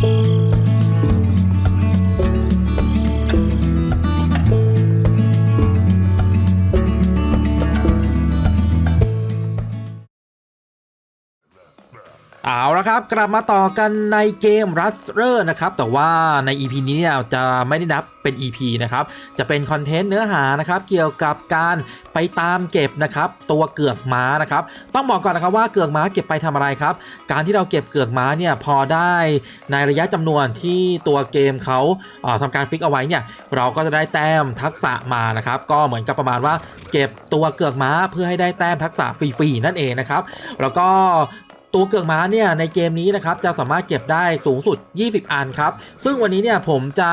Thank you. ละครับ กลับมาต่อกันในเกม r u s t e r นะครับ แต่ว่าใน EP นี้เนี่ยจะไม่ได้นับเป็น EP นะครับ จะเป็นคอนเทนต์เนื้อหานะครับเกี่ยวกับการไปตามเก็บนะครับตัวเกือกม้านะครับ ต้องบอกก่อนนะครับว่าเกือกม้าเก็บไปทำอะไรครับ การที่เราเก็บเกือกม้าเนี่ยพอได้ในระยะจำนวนที่ตัวเกมเขาเอ่อทำการฟิกเอาไว้เนี่ยเราก็จะได้แต้มทักษะมานะครับ ก็เหมือนกับประมาณว่า เก็บตัวเกือกม้าเพื่อให้ได้แต้มทักษะฟรีๆนั่นเองนะครับ แล้วก็ ตัวเกือกม้าเนี่ยในเกมนี้นะครับจะสามารถเก็บได้สูงสุด 20 อันครับ ซึ่งวันนี้เนี่ยผมจะ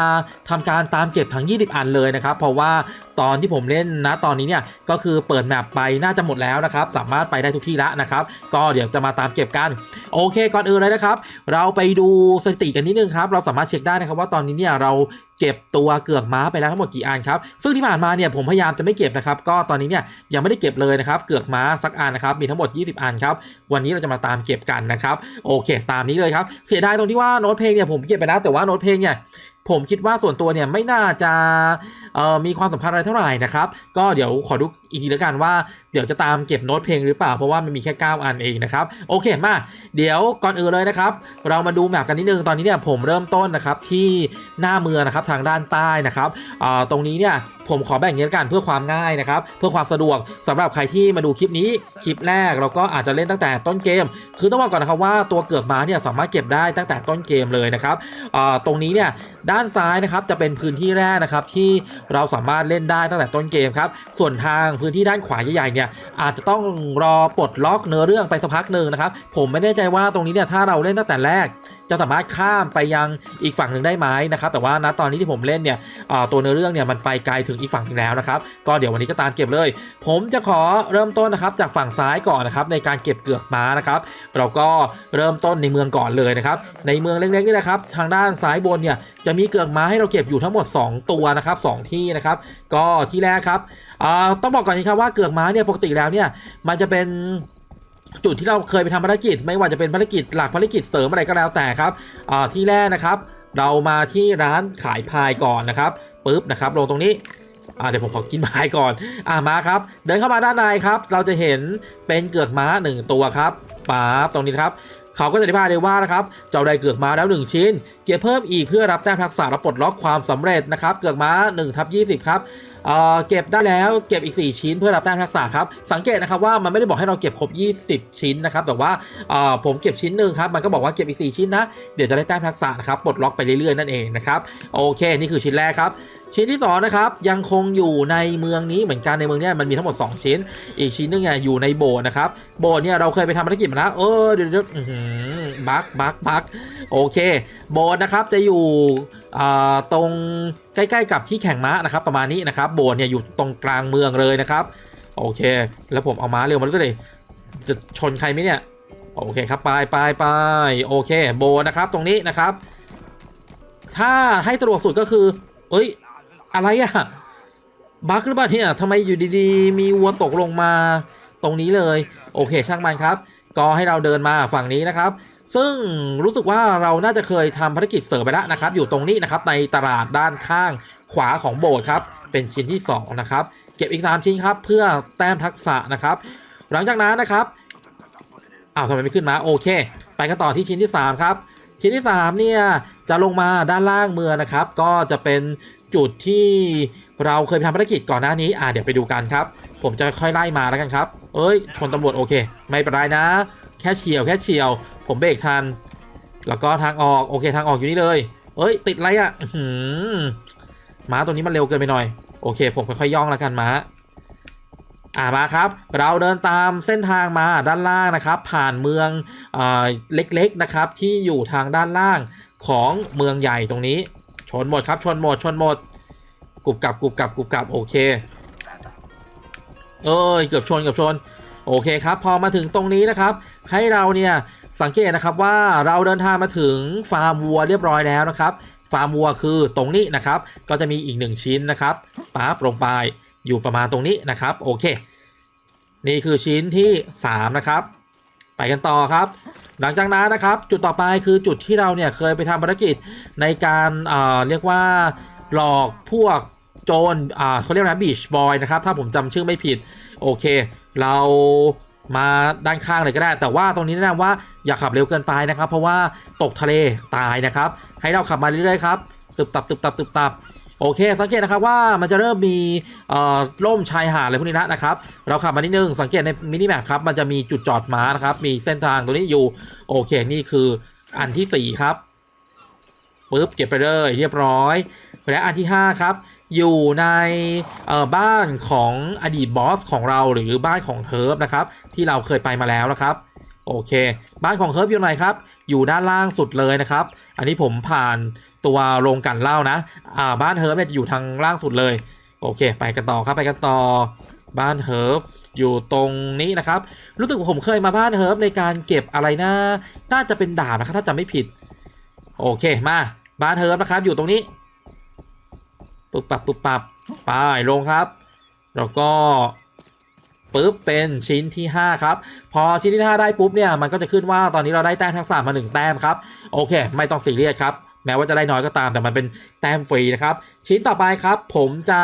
ทำการตามเก็บทั้ง 20 อันเลยนะครับ เพราะว่าตอนที่ผมเล่นนะตอนนี้เนี่ยก็คือเปิดแมปไปน่าจะหมดแล้วนะครับ สามารถไปได้ทุกที่แล้วนะครับ ก็เดี๋ยวจะมาตามเก็บกัน โอเคก่อนอื่นเลยนะครับ เราไปดูสถิติกันนิดนึงครับ เราสามารถเช็คได้นะครับว่าตอนนี้เนี่ยเราเก็บตัวเกือกม้าไปแล้วทั้งหมดกี่อันครับ ซึ่งที่ผ่านมาเนี่ยผมพยายามจะไม่เก็บนะครับ ก็ตอนนี้เนี่ยยังไม่ได้เก็บเลยนะครับ เกือกม้าสักอันนะครับ มีทั้งหมด 20 อันครับ วันนี้เราจะมาตามเก็บกันนะครับ โอเค ตามนี้เลยครับ เสียดายตรงที่ว่าโน้ตเพลงเนี่ยผมเก็บไปแล้วแต่ว่าโน้ตเพลงเนี่ยผมคิดว่าส่วนตัวเนี่ยไม่น่าจะ มีความสัมพันธ์อะไรเท่าไหร่นะครับ ก็เดี๋ยวขอดูอีกทีล้วกันว่าเดี๋ยวจะตามเก็บโน้ตเพลงหรือเปล่า เพราะว่ามันมีแค่ 9 อันเองนะครับ โอเคมา เดี๋ยวก่อนอื่นเลยนะครับ เรามาดูแมปกันนิดนึง ตอนนี้เนี่ยผมเริ่มต้นนะครับที่หน้าเมืองนะครับทางด้านใต้นะครับอ่าตรงนี้เนี่ยผมขอแบ่งเงี้ยกันเพื่อความง่ายนะครับ เพื่อความสะดวกสำหรับใครที่มาดูคลิปนี้คลิปแรกเราก็อาจจะเล่นตั้งแต่ต้นเกม คือต้องบอกก่อนนะครับว่าตัวเกือกม้าเนี่ยสามารถเก็บได้ตั้งแต่ต้นเกมเลยนะครับอ่าตรงนี้เนี่ยด้านซ้ายนะครับจะเป็นพื้นที่แรกนะครับที่เราสามารถเล่นได้ตั้งแต่ต้นเกมครับ ส่วนทางพื้นที่ด้านขวาใหญ่ๆเนี่ยอาจจะต้องรอปลดล็อกเนื้อเรื่องไปสักพักหนึ่งนะครับ ผมไม่แน่ใจว่าตรงนี้เนี่ยถ้าเราเล่นตั้งแต่แรกจะสามารถข้ามไปยังอีกฝั่งหนึ่งได้ไหมนะครับแต่ว่าณตอนนี้ที่ผมเล่นเนี่ยตัวเนื้อเรื่องเนี่ยมันไปไกลถึงอีกฝั่งหนึงแล้วนะครับก็เดี๋ยววันนี้จะตามเก็บเลย ผมจะขอเริ่มต้นนะครับจากฝั่งซ้ายก่อนนะครับในการเก็บเกือกม้านะครับเราก็เริ่มต้นในเมืองก่อนเลยนะครับในเมืองเล็กๆนี่นะครับทางด้านซ้ายบนเนี่ยจะมีเกือกม้าให้เราเก็บอยู่ทั้งหมด 2 ตัวนะครับสองที่นะครับก็ที่แรกครับต้องบอกก่อนนะครับว่าเกือกม้าเนี่ยปกติแล้วเนี่ยมันจะเป็น จุดที่เราเคยไปทำภารกิจ ไม่ว่าจะเป็นภารกิจหลักภารกิจเสริมอะไรก็แล้วแต่ครับที่แรกนะครับ เรามาที่ร้านขายพายก่อนนะครับปุ๊บนะครับลงตรงนี้เดี๋ยวผมขอกินพายก่อนอ่ามาครับ เดินเข้ามาด้านในครับ เราจะเห็นเป็นเกือกม้า 1 ตัวครับป๊าบตรงนี้ครับเขาก็จะอธิบายเลยว่านะครับ เจ้าได้เกือกม้าแล้ว 1 ชิ้น เก็บเพิ่มอีกเพื่อรับแต้มทักษะและปลดล็อกความสำเร็จนะครับ เกือกม้า1ทับ20 ครับ เอ่อเก็บได้แล้วเก็บอีก 4 ชิ้นเพื่อรับแต้มทักษะครับ สังเกตนะครับว่ามันไม่ได้บอกให้เราเก็บครบ 20 ชิ้นนะครับ แต่ว่าเอ่อผมเก็บชิ้นหนึ่งครับ มันก็บอกว่าเก็บอีก 4 ชิ้นนะ เดี๋ยวจะได้แต้มทักษะนะครับ ปลดล็อกไปเรื่อยๆ นั่นเองนะครับ โอเค นี่คือชิ้นแรกครับ ชิ้นที่สองนะครับ ยังคงอยู่ในเมืองนี้เหมือนกันในเมืองเนี้ยมันมีทั้งหมด 2 ชิ้น อีกชิ้นนึงเนี่ยอยู่ในโบสถ์นะครับ โบสถ์เนี่ยเราเคยไปทำภารกิจมาแล้ว เออเดี๋ยวเดือหือบักบักบักโอเค โบสถ์นะครับจะอยู่ ตรงใกล้ๆกับที่แข่งม้านะครับประมาณนี้นะครับโบสถ์เนี่ยอยู่ตรงกลางเมืองเลยนะครับ โอเค แล้วผมเอาม้าเร็วมาด้วยเลยจะชนใครไหมเนี่ยโอเคครับไปไปไปโอเคโบสนะครับตรงนี้นะครับ ถ้าให้สะดวกสุดก็คือ เอ้ย อะไรอะบั๊กหรือเปล่าเนี่ยทำไมอยู่ดีๆ มีวัวตกลงมาตรงนี้เลย โอเคช่างมันครับ ก็ให้เราเดินมาฝั่งนี้นะครับ ซึ่งรู้สึกว่าเราน่าจะเคยทำภารกิจเสริมไปแล้วนะครับ อยู่ตรงนี้นะครับในตลาดด้านข้างขวาของโบสถ์ครับ เป็นชิ้นที่สองนะครับ เก็บอีก 3 ชิ้นครับเพื่อแต้มทักษะนะครับ หลังจากนั้นนะครับอ้าวทำไมไม่ขึ้นมาโอเค ไปกันต่อที่ชิ้นที่ 3 ครับ ชิ้นที่ 3 เนี่ย จะลงมาด้านล่างเมืองนะครับ ก็จะเป็นจุดที่เราเคยทำภารกิจก่อนหน้านี้อ่าเดี๋ยวไปดูกันครับ ผมจะค่อยไล่มาแล้วกันครับ เอ้ยชนตำรวจโอเค ไม่เป็นไรนะ แค่เฉียวแค่เฉียว ผมเบรกทัน แล้วก็ทางออกโอเคทางออกอยู่นี่เลย เอ้ย ติดอะไรอะ่ะหือม้าตัวนี้มันเร็วเกินไปหน่อย โอเค ผมค่อยๆย่องแล้วกันม้าอ่ามาครับ เราเดินตามเส้นทางมาด้านล่างนะครับ ผ่านเมืองเอ่อเล็กๆนะครับ ที่อยู่ทางด้านล่างของเมืองใหญ่ตรงนี้ ชนหมดครับ ชนหมดชนหมดกรุบกับกรุบกับกรุบกับโอเคเอ้ยเกือบชนเกือบชน โอเคครับ พอมาถึงตรงนี้นะครับ ให้เราเนี่ย สังเกตนะครับว่าเราเดินทางมาถึงฟาร์มวัวเรียบร้อยแล้วนะครับ ฟาร์มวัวคือตรงนี้นะครับ ก็จะมีอีกหนึ่งชิ้นนะครับปั๊บลงไปอยู่ประมาณตรงนี้นะครับ โอเค นี่คือชิ้นที่ 3 นะครับ ไปกันต่อครับ หลังจากนั้นนะครับ จุดต่อไปคือจุดที่เราเนี่ยเคยไปทำภารกิจในการเอ่อเรียกว่าหลอกพวกโจรอ่าเขาเรียกนะบีชบอยนะครับ ถ้าผมจำชื่อไม่ผิด โอเค เรา มาด้านข้างเลยก็ได้ แต่ว่าตรงนี้แนะนำว่าอย่าขับเร็วเกินไปนะครับ เพราะว่าตกทะเลตายนะครับ ให้เราขับมาเรื่อยๆครับตึบตับตึบตับตึบตับโอเค สังเกตนะครับว่ามันจะเริ่มมีอ่อร่มชายหาดอะไรพวกนี้แล้วนะครับ เราขับมานิดนึงสังเกตในมินิแมปครับมันจะมีจุดจอดม้านะครับ มีเส้นทางตัวนี้อยู่ โอเคนี่คืออันที่ 4 ครับปึ๊บเก็บไปเลยเรียบร้อย และอันที่ 5 ครับ อยู่ในบ้านของอดีตบอสของเราหรือบ้านของเฮิร์บนะครับ ที่เราเคยไปมาแล้วนะครับโอเค บ้านของเฮิร์บอยู่ไหนครับ อยู่ด้านล่างสุดเลยนะครับ อันนี้ผมผ่านตัวโรงกันเหล้านะอ่าบ้านเฮิร์บเนี่ยจะอยู่ทางล่างสุดเลย โอเค ไปกันต่อครับไปกันต่อบ้านเฮิร์บอยู่ตรงนี้นะครับ รู้สึกว่าผมเคยมาบ้านเฮิร์บในการเก็บอะไรนะน่าจะเป็นดาบนะครับถ้าจำไม่ผิด โอเคมาบ้านเฮิร์บนะครับอยู่ตรงนี้ ปึ๊บปับปึ๊บปับไปลงครับ แล้วก็ปึ๊บเป็นชิ้นที่ 5 ครับ พอชิ้นที่ 5 ได้ปุ๊บเนี่ยมันก็จะขึ้นว่าตอนนี้เราได้แต้มทักษะมา 1 แต้มครับ โอเค ไม่ต้องซีเรียสครับ แม้ว่าจะได้น้อยก็ตามแต่มันเป็นแต้มฟรีนะครับ ชิ้นต่อไปครับ ผมจะ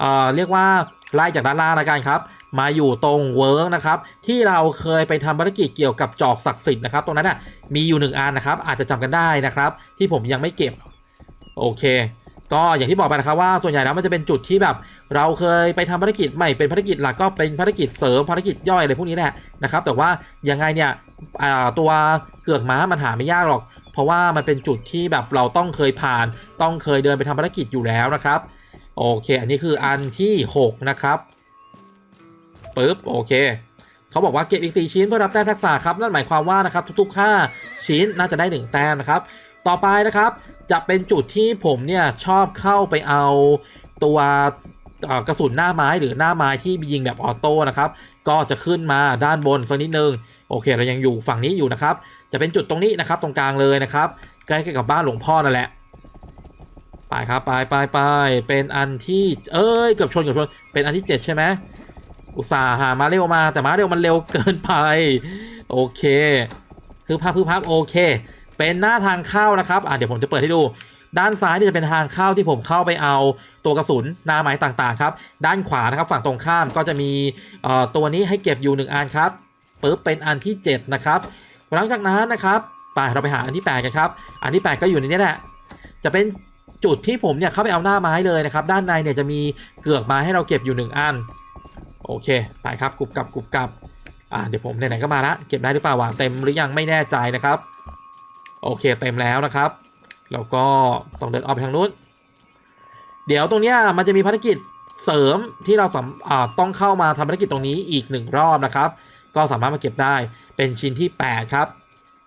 เอ่อเรียกว่าไล่จากด้านล่างล้วกันครับ มาอยู่ตรงเวิร์กนะครับ ที่เราเคยไปทำภารกิจเกี่ยวกับจอกศักดิ์สิทธิ์นะครับ ตรงนั้นน่ะมีอยู่หนึ่งอันนะครับ อาจจะจำกันได้นะครับ ที่ผมยังไม่เก็บ โอเค ก็อย่างที่บอกไปนะครับว่าส่วนใหญ่แล้วมันจะเป็นจุดที่แบบ เราเคยไปทำภารกิจไม่เป็นภารกิจหลักก็เป็นภารกิจเสริมภารกิจย่อยอะไรพวกนี้แหละนะครับ แต่ว่ายังไงเนี่ยตัวเกือกม้ามันหาไม่ยากหรอก เพราะว่ามันเป็นจุดที่แบบเราต้องเคยผ่าน ต้องเคยเดินไปทำภารกิจอยู่แล้วนะครับโอเค อันนี้คืออันที่6นะครับปึ๊บโอเคเขาบอกว่าเก็บอีก 4 ชิ้นเพื่อรับแต้มทักษะครับนั่นหมายความว่านะครับทุกๆ 5 ชิ้นน่าจะได้ 1 แต้มนะครับต่อไปนะครับ จะเป็นจุดที่ผมเนี่ยชอบเข้าไปเอาตัวกระสุนหน้าไม้หรือหน้าไม้ที่ยิงแบบออโต้นะครับ ก็จะขึ้นมาด้านบนสักนิดนึงโอเค เรายังอยู่ฝั่งนี้อยู่นะครับ จะเป็นจุดตรงนี้นะครับ ตรงกลางเลยนะครับใกล้ๆกับบ้านหลวงพ่อนั่นแหละไปครับไปไปไปเป็นอันที่เอ้ยเกือบชนเกือบชนเป็นอันที่ 7 ใช่ไหมอุตส่าห์หามาเร็วมาแต่มาเร็วมันเร็วเกินไป โอเค คือพับคือพับโอเค เป็นหน้าทางเข้านะครับอะเดี๋ยวผมจะเปิดให้ดู ด้านซ้ายนี่จะเป็นทางเข้าที่ผมเข้าไปเอาตัวกระสุนหน้าไม้ต่างๆครับด้านขวานะครับฝั่งตรงข้ามก็จะมีเอ่อตัวนี้ให้เก็บอยู่หนึ่งอันครับปึ๊บเป็นอันที่ 7 นะครับ หลังจากนั้นนะครับไปเราไปหาอันที่8กันครับอันที่ 8 ก็อยู่ในนี้แหละจะเป็นจุดที่ผมเนี่ยเข้าไปเอาหน้าไม้เลยนะครับด้านในเนี่ยจะมีเกือกไม้ให้เราเก็บอยู่ 1 อันโอเคไปครับกรุบกรับกรุบกรับอ่าเดี๋ยวผมไหนๆก็มาละเก็บได้หรือเปล่าวางเต็มหรือยังไม่แน่ใจนะครับ โอเคเต็มแล้วนะครับ แล้วก็ต้องเดินออกไปทางนู้น เดี๋ยวตรงเนี้ยมันจะมีภารกิจเสริมที่เราสามต้องเข้ามาทำภารกิจตรงนี้อีกหนึ่งรอบนะครับ ก็สามารถมาเก็บได้เป็นชิ้นที่ 8 ครับ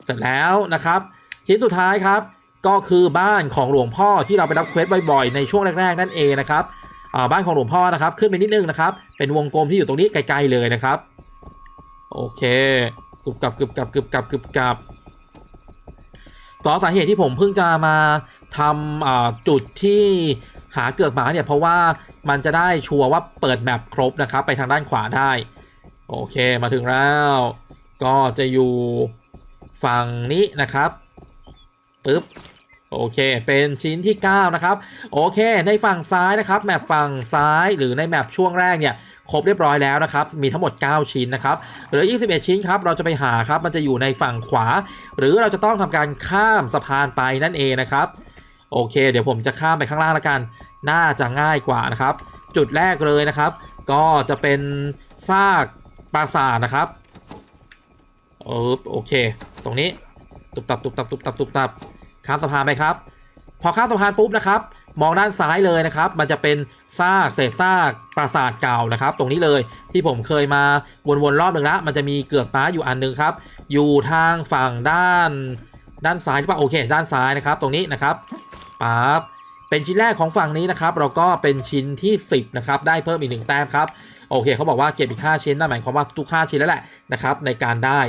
เสร็จแล้วนะครับ ชิ้นสุดท้ายครับ ก็คือบ้านของหลวงพ่อที่เราไปรับเควสบ่อยๆในช่วงแรกๆนั่นเองนะครับบ้านของหลวงพ่อนะครับ ขึ้นไปนิดนึงนะครับ เป็นวงกลมที่อยู่ตรงนี้ไกลๆเลยนะครับ โอเคกรึบกับกรึบกับกรึบกับกรึบกับ ต่อสาเหตุที่ผมเพิ่งจะมาทำจุดที่หาเกือกหมาเนี่ยเพราะว่ามันจะได้ชัวร์ว่าเปิดแมปครบนะครับ ไปทางด้านขวาได้ โอเคมาถึงแล้ว ก็จะอยู่ฝั่งนี้นะครับปึ๊บโอเค เป็นชิ้นที่ 9 นะครับ โอเค ในฝั่งซ้ายนะครับ แมปฝั่งซ้ายหรือในแมปช่วงแรกเนี่ย ครบเรียบร้อยแล้วนะครับ มีทั้งหมด 9 ชิ้นนะครับเหลืออีก11ชิ้นครับ เราจะไปหาครับ มันจะอยู่ในฝั่งขวา หรือเราจะต้องทำการข้ามสะพานไปนั่นเองนะครับ โอเค เดี๋ยวผมจะข้ามไปข้างล่างละกัน น่าจะง่ายกว่านะครับ จุดแรกเลยนะครับ ก็จะเป็นซากปราสาทนะครับเออโอเค ตรงนี้ ตุบตับตุบตับตุบตับตุบตับข้ามสะพานไปครับ พอข้ามสะพานปุ๊บนะครับ มองด้านซ้ายเลยนะครับ มันจะเป็นซากเศษซากปราสาทเก่านะครับ ตรงนี้เลยที่ผมเคยมาวนๆรอบหนึ่งแล้วมันจะมีเกือกม้าอยู่อันหนึงครับ อยู่ทางฝั่งด้านด้านซ้ายใช่ปะโอเค ด้านซ้ายนะครับ ตรงนี้นะครับปั๊บเป็นชิ้นแรกของฝั่งนี้นะครับ เราก็เป็นชิ้นที่ 10นะครับได้เพิ่มอีกหนึ่งแต้มครับโอเคเขาบอกว่าเก็บอีก5ชิ้นนั่นหมายความว่าทุก5ชิ้นแล้วแหละนะครับในการได้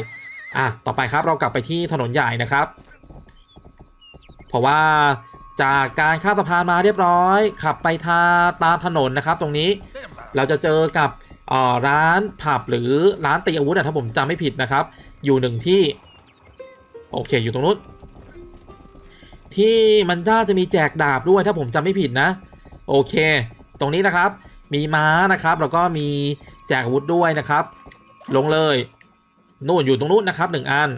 อะต่อไปครับเรากลับไปที่ถนนใหญ่นะครับ เพราะว่า จากการข้ามสะพานมาเรียบร้อย ขับไปทาตามถนนนะครับตรงนี้เราจะเจอกับร้านผับหรือร้านตีอาวุธอะถ้าผมจำไม่ผิดนะครับ อยู่หนึ่งที่ โอเคอยู่ตรงนู้นที่มันน่าจะมีแจกดาบด้วยถ้าผมจำไม่ผิดนะ โอเค ตรงนี้นะครับ มีม้านะครับแล้วก็มีแจกอาวุธด้วยนะครับ ลงเลยนู่นอยู่ตรงนู้นนะครับหนึ่งอัน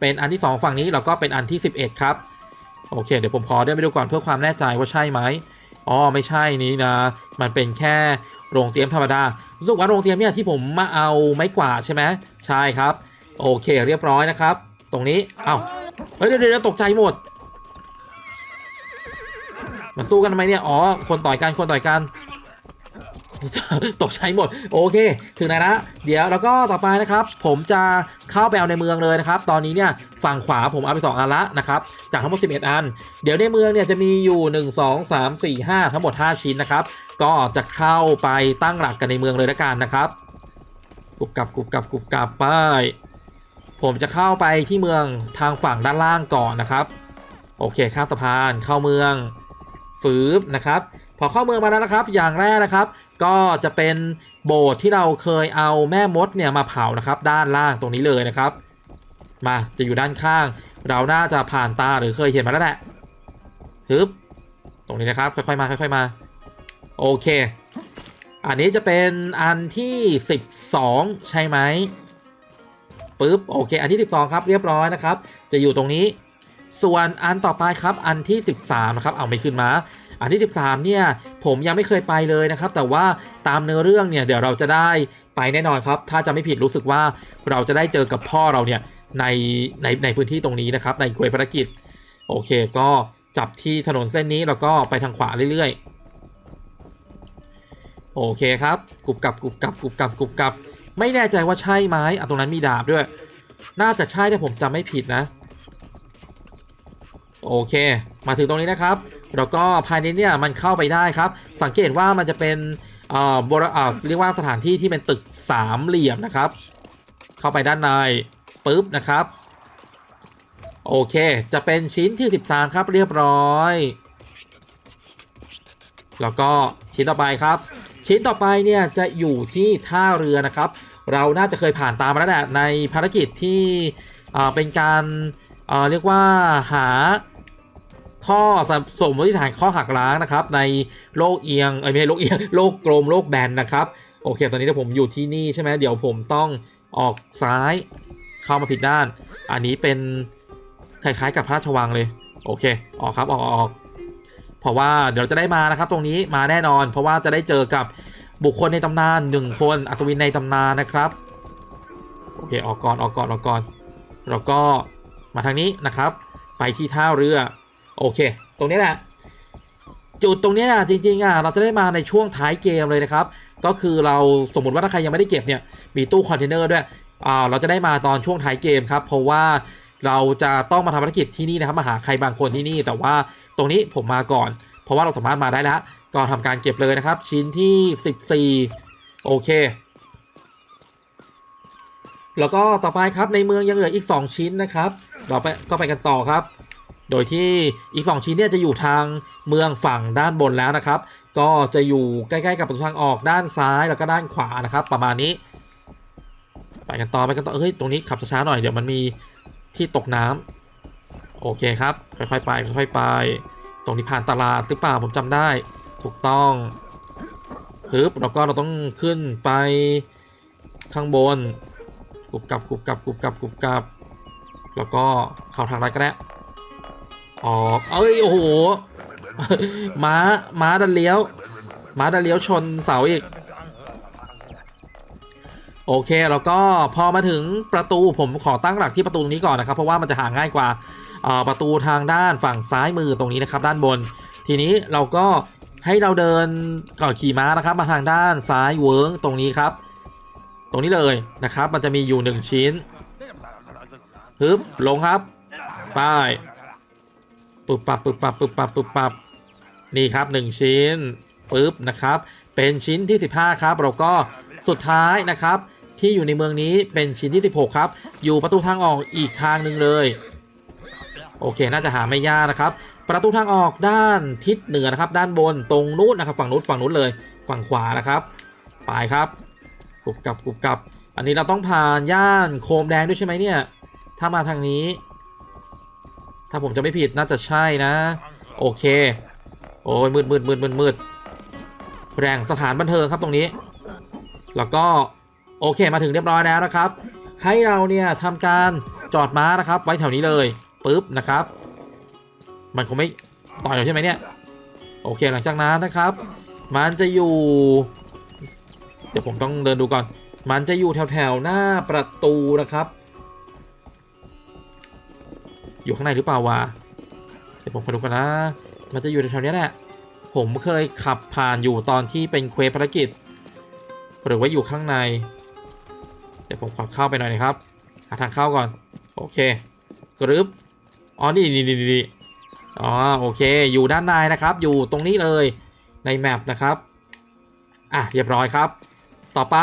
เป็นอันที่ 2 ฝั่งนี้แล้วก็เป็นอันที่ 11 ครับ โอเค เดี๋ยวผมขอเดินไปดูก่อนเพื่อความแน่ใจว่าใช่ไหมอ๋อไม่ใช่นี้นะ มันเป็นแค่โรงเตรียมธรรมดารู้สึกว่าโรงเตรียมเนี่ยที่ผมมาเอาไม้กวาดใช่ไหมใช่ครับ โอเคเรียบร้อยนะครับ ตรงนี้เอ้าเฮ้ยเดี๋ยวเดี๋ยวตกใจหมดมันสู้กันทำไมเนี่ย อ๋อ คนต่อยกัน คนต่อยกัน ตกใจหมด โอเค ถึงไหนละเดี๋ยวแล้วก็ต่อไปนะครับ ผมจะเข้าไปเอาในเมืองเลยนะครับ ตอนนี้เนี่ยฝั่งขวาผมเอาไป 2 อันละนะครับ จากทั้งหมด 11 อัน เดี๋ยวในเมืองเนี่ยจะมีอยู่ 1 2 3 4 5 ทั้งหมด 5 ชิ้นนะครับ ก็จะเข้าไปตั้งหลักกันในเมืองเลยละกันนะครับกรุบกับกรุบกับกรุบกับไปผมจะเข้าไปที่เมืองทางฝั่งด้านล่างก่อนนะครับ โอเคข้ามสะพานเข้าเมืองฟืบนะครับ พอเข้าเมืองมาแล้วนะครับ อย่างแรกนะครับ ก็จะเป็นโบสถ์ที่เราเคยเอาแม่มดเนี่ยมาเผานะครับ ด้านล่างตรงนี้เลยนะครับ มาจะอยู่ด้านข้าง เราน่าจะผ่านตาหรือเคยเห็นมาแล้วแหละฮึบตรงนี้นะครับ ค่อยๆมาค่อยๆมา โอเค อันนี้จะเป็นอันที่ 12 ใช่ไหมปึ๊บโอเค อันที่ 12 ครับเรียบร้อยนะครับ จะอยู่ตรงนี้ ส่วนอันต่อไปครับอันที่ 13 นะครับ เอาไม่ขึ้นมา อันที่ 13เนี่ยผมยังไม่เคยไปเลยนะครับ แต่ว่าตามเนื้อเรื่องเนี่ยเดี๋ยวเราจะได้ไปแน่นอนครับ ถ้าจะไม่ผิดรู้สึกว่าเราจะได้เจอกับพ่อเราเนี่ยในในในพื้นที่ตรงนี้นะครับ ในเควสภารกิจ โอเค ก็จับที่ถนนเส้นนี้แล้วก็ไปทางขวาเรื่อยๆ โอเคครับกุบกับกุบกับกุบกับกุบกับ ไม่แน่ใจว่าใช่ไหมอะตรงนั้นมีดาบด้วย น่าจะใช่ถ้าผมจำไม่ผิดนะ โอเค มาถึงตรงนี้นะครับ แล้วก็ภายในเนี่ยมันเข้าไปได้ครับ สังเกตว่ามันจะเป็นเอ่อบรเอ่อเรียกว่าสถานที่ที่เป็นตึกสามเหลี่ยมนะครับ เข้าไปด้านในปุ๊บนะครับ โอเค จะเป็นชิ้นที่ 13 ครับเรียบร้อย แล้วก็ชิ้นต่อไปครับ ชิ้นต่อไปเนี่ยจะอยู่ที่ท่าเรือนะครับ เราน่าจะเคยผ่านตามมาแล้วแหละในภารกิจที่เป็นการเรียกว่าหา ข้อสมสมมติฐานข้อหักล้างนะครับ ในโลกเอียงเอ้ยไม่ใช่โลกเอียงโลกกลมโลกแบนนะครับ โอเค ตอนนี้ถ้าผมอยู่ที่นี่ใช่ไหมเดี๋ยวผมต้องออกซ้ายเข้ามาผิดด้าน อันนี้เป็นคล้ายๆกับพระราชวังเลย โอเค ออกครับออกออกออกเพราะว่าเดี๋ยวจะได้มานะครับ ตรงนี้มาแน่นอน เพราะว่าจะได้เจอกับบุคคลในตำนานหนึ่งคนอัศวินในตำนานนะครับโอเคออกก่อนออกก่อนออกก่อนแล้วก็มาทางนี้นะครับ ไปที่ท่าเรือ โอเค ตรงนี้แหละ จุดตรงนี้ยจริงๆอะเราจะได้มาในช่วงท้ายเกมเลยนะครับ ก็คือเราสมมติว่าถ้าใครยังไม่ได้เก็บเนี่ยมีตู้คอนเทนเนอร์ด้วยอ่าเราจะได้มาตอนช่วงท้ายเกมครับ เพราะว่าเราจะต้องมาทำภารกิจที่นี่นะครับมาหาใครบางคนที่นี่ แต่ว่าตรงนี้ผมมาก่อน เพราะว่าเราสามารถมาได้แล้วก็ทำการเก็บเลยนะครับ ชิ้นที่ 14 โอเค แล้วก็ต่อไปครับในเมืองยังเหลืออีก 2 ชิ้นนะครับ เราไปก็ไปกันต่อครับ โดยที่อีก 2 ชิ้นเนี่ยจะอยู่ทางเมืองฝั่งด้านบนแล้วนะครับ ก็จะอยู่ใกล้ๆกับประตูทางออกด้านซ้ายแล้วก็ด้านขวานะครับ ประมาณนี้ ไปกันต่อไปกันต่อเฮ้ยตรงนี้ขับช้าๆหน่อยเดี๋ยวมันมีที่ตกน้ำโอเคครับ ค่อยๆไปค่อยๆไป ตรงนี้ผ่านตลาดหรือเปล่าผมจำได้ ถูกต้องปึ๊บแล้วก็เราต้องขึ้นไปข้างบนกุบกับกุบกับกุบกับกุบกับ แล้วก็เข้าทางไรก็ได้ ออกเอ้ยโอ้โหม้าม้าดันเลี้ยวม้าดันเลี้ยวชนเสาอีก โอเคแล้วก็พอมาถึงประตูผมขอตั้งหลักที่ประตูตรงนี้ก่อนนะครับ เพราะว่ามันจะหาง่ายกว่าประตูทางด้านฝั่งซ้ายมือตรงนี้นะครับ ด้านบน ทีนี้เราก็ให้เราเดินก่อขี่ม้านะครับ มาทางด้านซ้ายเวิร์งตรงนี้ครับ ตรงนี้เลยนะครับ มันจะมีอยู่หนึ่งชิ้นฮึบลงครับ ไป ปึบปับปึบปับปึบปับปึบปับนี่ครับ 1 ชิ้นปึ๊บนะครับ เป็นชิ้นที่ 15 ครับ เราก็สุดท้ายนะครับ ที่อยู่ในเมืองนี้เป็นชิ้นที่ 16 ครับ อยู่ประตูทางออกอีกทางหนึ่งเลย โอเค น่าจะหาไม่ยากนะครับ ประตูทางออกด้านทิศเหนือนะครับ ด้านบนตรงนู้นนะครับ ฝั่งนู้นฝั่งนู้นเลย ฝั่งขวานะครับไปครับกรุบกรับกรุบกรับ อันนี้เราต้องผ่านย่านโคมแดงด้วยใช่ไหมเนี่ย ถ้ามาทางนี้าผมจะไม่ผิดน่าจะใช่นะ โอเค โอ้ยมืดมืดมืดมืดมืดแรงสถานบันเทิงครับตรงนี้ แล้วก็โอเคมาถึงเรียบร้อยแล้วนะครับ ให้เราเนี่ยทำการจอดม้านะครับ ไว้แถวนี้เลยปุ๊บนะครับ มันคงไม่ต่อยเราใช่ไหมเนี่ยโอเคหลังจากนั้นนะครับ มันจะอยู่ เดี๋ยวผมต้องเดินดูก่อน มันจะอยู่แถวๆหน้าประตูนะครับ อยู่ข้างในหรือเปล่าวะเดี๋ยวผมไปดูกันนะ มันจะอยู่แถวๆเนี้ยแหละผมเคยขับผ่านอยู่ตอนที่เป็นเควสภารกิจ หรือว่าอยู่ข้างใน เดี๋ยวผมขอเข้าไปหน่อยนะครับ หาทางเข้าก่อน โอเคกรึบอ๋อ นี่นี่นี่นี่อ๋อ โอเค อยู่ด้านในนะครับ อยู่ตรงนี้เลย ในแมปนะครับ อะ เรียบร้อยครับ ต่อไป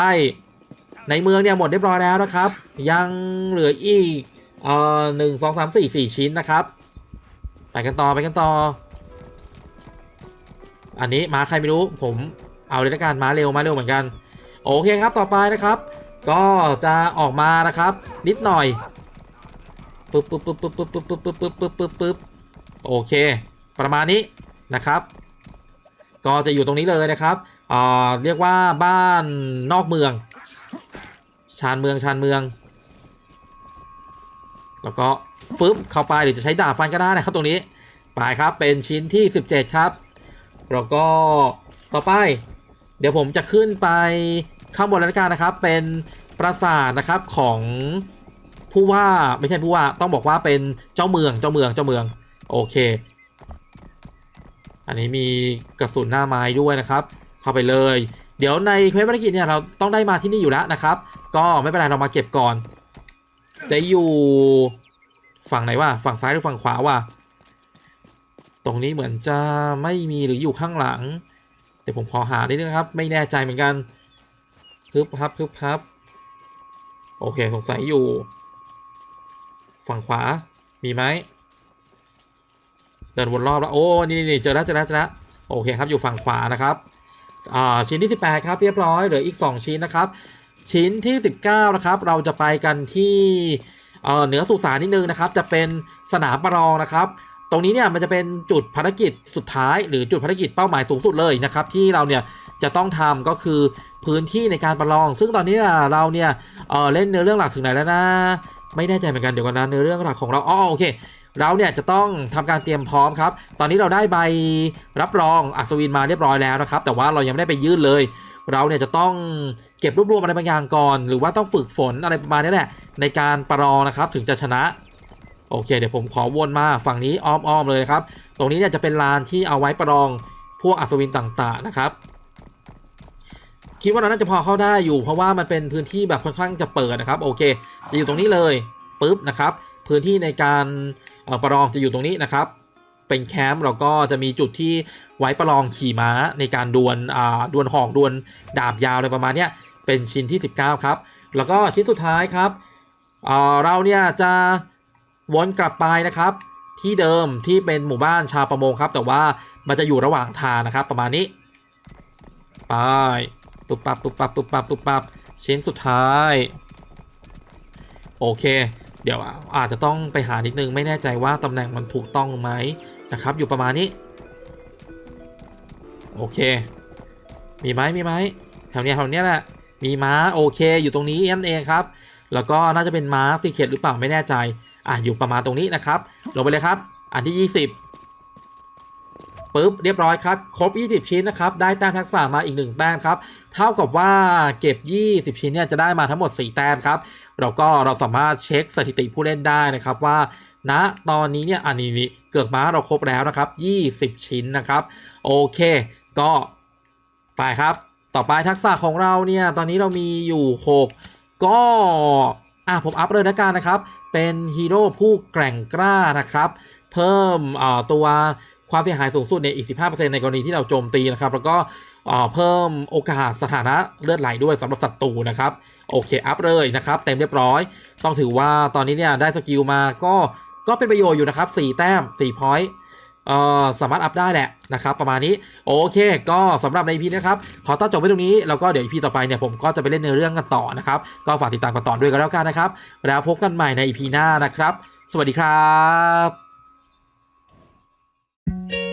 ในเมืองเนี่ยหมดเรียบร้อยแล้วนะครับ ยังเหลืออีก เอ่อหนึ่งสองสามสี่สี่ชิ้นนะครับ ไปกันต่อไปกันต่อ อันนี้ม้าใครไม่รู้ผมเอาเลยละกันม้าเร็วม้าเร็วเหมือนกัน โอเคครับต่อไปนะครับ ก็จะออกมานะครับ นิดหน่อยปึ๊บปึ๊บปึ๊บปึ๊บปึ๊บปึ๊บปึ๊บปึ๊บปึ๊บปึ๊บปึ๊บโอเค ประมาณนี้นะครับ ก็จะอยู่ตรงนี้เลยนะครับอ่าเรียกว่าบ้านนอกเมือง ชานเมืองชานเมือง แล้วก็ฟึบเข้าไปหรือจะใช้ดาบฟันก็ได้นะครับตรงนี้ไปครับเป็นชิ้นที่ 17 ครับ แล้วก็ต่อไป เดี๋ยวผมจะขึ้นไปข้างบนแล้วกันนะครับ เป็นปราสาทนะครับของผู้ว่าไม่ใช่ผู้ว่าต้องบอกว่าเป็นเจ้าเมืองเจ้าเมืองเจ้าเมืองโอเค อันนี้มีกระสุนหน้าไม้ด้วยนะครับ เข้าไปเลย เดี๋ยวในเควสภารกิจเนี่ยเราต้องได้มาที่นี่อยู่แล้วนะครับ ก็ไม่เป็นไรเรามาเก็บก่อน จะอยู่ฝั่งไหนวะฝั่งซ้ายหรือฝั่งขวาวะตรงนี้เหมือนจะไม่มีหรืออยู่ข้างหลัง เดี๋ยวผมขอหานิดนึงนะครับ ไม่แน่ใจเหมือนกันฮึบฮับฮึบฮับโอเคสงสัยอยู่ ฝั่งขวามีไหมเดินวนรอบแล้วโอ้นี่นี่เจอแล้วเจอแล้วเจอแล้วโอเคครับอยู่ฝั่งขวานะครับอ่าชิ้นที่ 18 ครับเรียบร้อยเหลืออีก 2 ชิ้นนะครับ ชิ้นที่ 19 นะครับ เราจะไปกันที่เเหนือสุสานนิดนึงนะครับ จะเป็นสนามประลองนะครับ ตรงนี้เนี่ยมันจะเป็นจุดภารกิจสุดท้าย หรือจุดภารกิจเป้าหมายสูงสุดเลยนะครับ ที่เราเนี่ยจะต้องทำก็คือพื้นที่ในการประลอง ซึ่งตอนนี้เราเนี่ยเเล่นเนื้อเรื่องหลักถึงไหนแล้วนะ ไม่แน่ใจเหมือนกันเดี๋ยวกันนะเนื้อเรื่องหลักของเราอ๋อโอเคเราเนี่ยจะต้องทำการเตรียมพร้อมครับ ตอนนี้เราได้ใบรับรองอัศวินมาเรียบร้อยแล้วนะครับ แต่ว่าเรายังไม่ได้ไปยื่นเลย เราเนี่ยจะต้องเก็บรวบรวมอะไรบางอย่างก่อน หรือว่าต้องฝึกฝนอะไรประมาณนี้แหละในการประลองนะครับถึงจะชนะโอเคเดี๋ยวผมขอวนมาฝั่งนี้อ้อมๆเลยครับ ตรงนี้เนี่ยจะเป็นลานที่เอาไว้ประลองพวกอัศวินต่างๆนะครับ คิดว่าเราน่าจะพอเข้าได้อยู่ เพราะว่ามันเป็นพื้นที่แบบค่อนข้างจะเปิดนะครับ โอเค จะอยู่ตรงนี้เลยปุ๊บนะครับ พื้นที่ในการประลองจะอยู่ตรงนี้นะครับ เป็นแคมป์เราก็จะมีจุดที่ไว้ประลองขี่ม้าในการดวลอ่าดวลหอกดวลดาบยาวอะไรประมาณเนี้ยเป็นชิ้นที่ 19 ครับ แล้วก็ชิ้นสุดท้ายครับเอ่อเราเนี่ยจะวนกลับไปนะครับ ที่เดิมที่เป็นหมู่บ้านชาวประมงครับ แต่ว่ามันจะอยู่ระหว่างทางนะครับ ประมาณนี้ไปปุ๊บปับปุ๊บปับปุ๊บปับปุ๊บปับชิ้นสุดท้าย โอเค เดี๋ยวอาจจะต้องไปหานิดนึงไม่แน่ใจว่าตำแหน่งมันถูกต้องไหมนะครับ อยู่ประมาณนี้ โอเค มีไหมมีไหมแถวเนี้ยแถวเนี้ยแหละมีม้าโอเค อยู่ตรงนี้นั่นเองครับ แล้วก็น่าจะเป็นม้าซีเคดหรือเปล่าไม่แน่ใจอะอยู่ประมาณตรงนี้นะครับลงไปเลยครับ อันที่ 20 ปุ๊บเรียบร้อยครับ ครบ 20 ชิ้นนะครับ ได้แต้มทักษะมาอีก 1 แต้มครับ เท่ากับว่าเก็บ 20 ชิ้นเนี่ยจะได้มาทั้งหมด 4 แต้มครับ เราก็เราสามารถเช็คสถิติผู้เล่นได้นะครับว่าณตอนนี้เนี่ยอันนี้เกือกม้าเราครบแล้วนะครับ 20 ชิ้นนะครับ โอเค ก็ไปครับ ต่อไปทักษะของเราเนี่ยตอนนี้เรามีอยู่ 6 ก็อะผมอัพเลยนะกันนะครับ เป็นฮีโร่ผู้แกร่งกล้านะครับ เพิ่มเอ่อตัว ความเสียหายสูงสุดในยอีก 15%ในกรณีที่เราโจมตีนะครับ แล้วก็เพิ่มโอกาสสถานะเลือดไหลด้วยสำหรับศัตรูนะครับ โอเค อัพเลยนะครับ เต็มเรียบร้อย ต้องถือว่าตอนนี้เนี่ยได้สกิลมาก็ก็เป็นประโยชน์อยู่นะครับ 4 แต้ม4พอยต์เอ่อสามารถอัพได้แหละนะครับ ประมาณนี้โอเค ก็สำหรับใน EP นะครับ ขอต้อนจบไว้ตรงนี้แล้วก็เดี๋ยว EP ต่อไปเนี่ยผมก็จะไปเล่นในเรื่องกันต่อนะครับ ก็ฝากติดตามกันต่อด้วยกันแล้วกันนะครับ แล้วพบกันใหม่ใน EP หน้านะครับ สวัสดีครับ thank you